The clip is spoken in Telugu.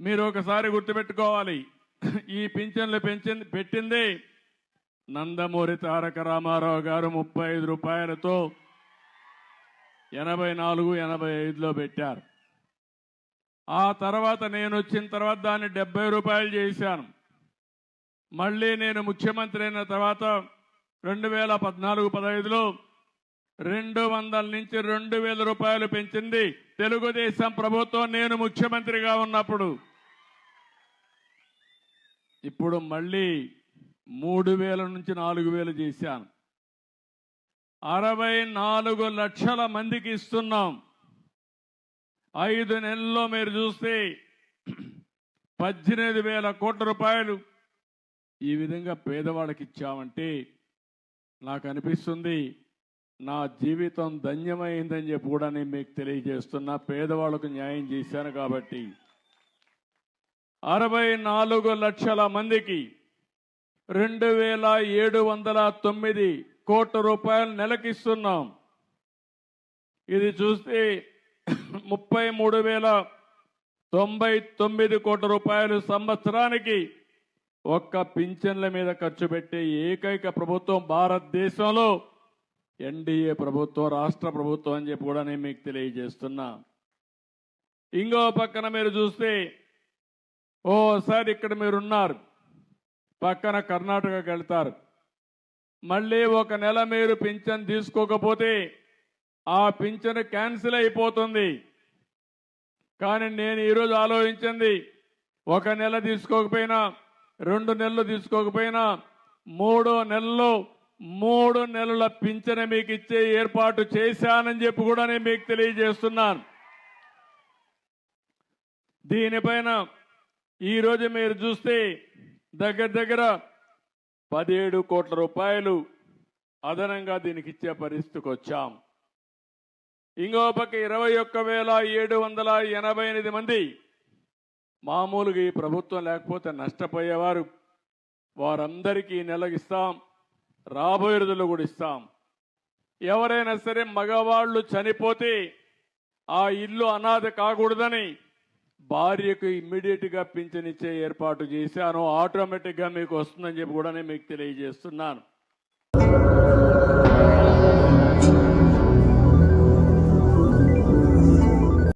మీరు ఒకసారి గుర్తుపెట్టుకోవాలి. ఈ పింఛన్లు పెంచింది పెట్టింది నందమూరి తారక రామారావు గారు ముప్పై ఐదు రూపాయలతో ఎనభై నాలుగు ఎనభై ఐదులో పెట్టారు. ఆ తర్వాత నేను వచ్చిన తర్వాత దాన్ని డెబ్బై రూపాయలు చేశాను. మళ్ళీ నేను ముఖ్యమంత్రి అయిన తర్వాత రెండు వేల పద్నాలుగు పదహైదులో రెండు వందల నుంచి రెండు వేల రూపాయలు పెంచింది తెలుగుదేశం ప్రభుత్వం. నేను ముఖ్యమంత్రిగా ఉన్నప్పుడు ఇప్పుడు మళ్ళీ మూడు వేల నుంచి నాలుగు వేలు చేశాను. అరవై నాలుగు లక్షల మందికి ఇస్తున్నాం. ఐదు నెలల్లో మీరు చూస్తే పద్దెనిమిది వేల కోట్ల రూపాయలు ఈ విధంగా పేదవాళ్ళకి ఇచ్చామంటే నాకు అనిపిస్తుంది నా జీవితం ధన్యమైందని చెప్పి కూడా నేను మీకు తెలియజేస్తున్నా. పేదవాళ్ళకు న్యాయం చేశాను కాబట్టి. అరవై నాలుగు లక్షల మందికి రెండు వేల ఏడు వందల తొమ్మిది కోట్ల రూపాయలు నెలకిస్తున్నాం. ఇది చూస్తే ముప్పై మూడు వేల తొంభై తొమ్మిది కోట్ల రూపాయలు సంవత్సరానికి ఒక్క పింఛన్ల మీద ఖర్చు పెట్టే ఏకైక ప్రభుత్వం భారతదేశంలో ఎన్డీఏ ప్రభుత్వం రాష్ట్ర ప్రభుత్వం అని చెప్పి కూడా నేను మీకు తెలియజేస్తున్నా. ఇంకో పక్కన మీరు చూస్తే ఓసారి ఇక్కడ మీరున్నారు. పక్కన కర్ణాటకకి వెళ్తారు. మళ్ళీ ఒక నెల మీరు పింఛన్ తీసుకోకపోతే ఆ పింఛన్ క్యాన్సిల్ అయిపోతుంది. కానీ నేను ఈరోజు ఆలోచించింది ఒక నెల తీసుకోకపోయినా రెండు నెలలు తీసుకోకపోయినా మూడో నెలలో మూడు నెలల పింఛన మీకు ఇచ్చే ఏర్పాటు చేశానని చెప్పి కూడా నేను మీకు తెలియజేస్తున్నాను. దీనిపైన ఈరోజు మీరు చూస్తే దగ్గర దగ్గర పదిహేడు కోట్ల రూపాయలు అదనంగా దీనికి ఇచ్చే పరిస్థితికి వచ్చాం. ఇంకో పక్క ఇరవై ఒక్క వేల ఏడు వందల ఎనభై ఎనిమిది మంది మామూలుగా ఈ ప్రభుత్వం లేకపోతే నష్టపోయేవారు. వారందరికీ నెలగిస్తాం రాబోయే రోజుల్లో కూడా ఇస్తాం. ఎవరైనా సరే మగవాళ్ళు చనిపోతే ఆ ఇల్లు అనాథ కాకూడదని భార్యకు ఇమ్మీడియట్గా పింఛనిచ్చే ఏర్పాటు చేశాను. ఆటోమేటిక్గా మీకు వస్తుందని చెప్పి కూడా నేను మీకు తెలియజేస్తున్నాను.